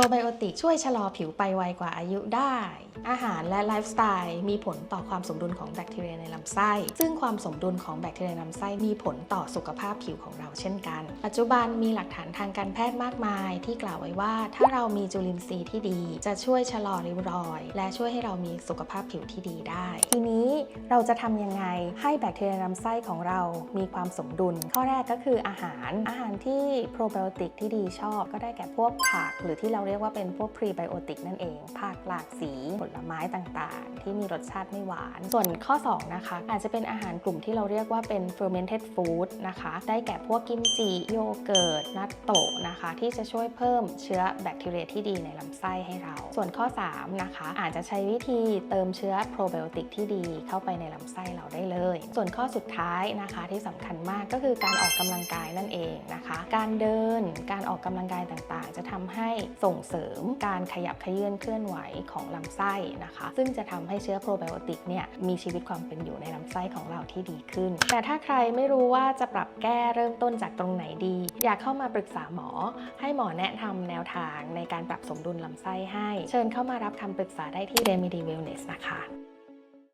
รไบโอติกช่วยชะลอผิวไปไวกว่าอายุได้ อาหารและไลฟ์สไตล์มีผลต่อความสมดุลของแบคทีเรียในลำไส้ ซึ่งความสมดุลของแบคทีเรียในลำไส้มีผลต่อสุขภาพผิวของเราเช่นกัน ปัจจุบันมีหลักฐานทางการแพทย์มากมาย ที่กล่าวไว้ว่า ถ้าเรามีจุลินทรีย์ที่ดี จะช่วยชะลอริ้วรอย และช่วยให้เรามีสุขภาพผิวที่ดีได้ ทีนี้เราจะทำยังไงให้แบคทีเรียในลำไส้ของเรามีความสมดุล ข้อแรกก็คืออาหารอาหารที่โปรไบโอติกที่ดีชอบก็ได้แก่พวกผักหรือที่เราเรียกว่าเป็นพวกพรีไบโอติกนั่นเองผักหลากสี ผลไม้ต่างๆ ที่มีรสชาติไม่หวาน ส่วนข้อ 2 นะคะ อาจจะเป็นอาหารกลุ่มที่เราเรียกว่าเป็น fermented food นะคะ ได้แก่พวกกิมจิโยเกิร์ตนัตโตะนะคะ ที่จะช่วยเพิ่มเชื้อแบคทีเรียที่ดีในลำไส้ให้เรา ส่วนข้อ 3 นะคะ อาจจะใช้วิธีเติมเชื้อโปรไบโอติกที่ดีเข้าไปในลำไส้เราได้เลย ส่วนข้อสุดท้ายนะคะที่สำคัญมากก็คือการออกกำลังกายนั่นเองนะคะ การเดินการออกกำลังกายต่างๆ จะทำให้ส่งเสริมการขยับขยื่นเคลื่อนไหวของลำไส้นะคะ ซึ่งจะทำให้เชื้อโปรไบโอติกเนี่ยมีชีวิตความเป็นอยู่ในลำไส้ของเราที่ดีขึ้น แต่ถ้าใครไม่รู้ว่าจะปรับแก้เริ่มต้นจากตรงไหนดี อยากเข้ามาปรึกษาหมอ ให้หมอแนะนำแนวทางในการปรับสมดุลลำไส้ให้ เชิญเข้ามารับคำปรึกษาได้ที่ Remedy Wellness นะคะ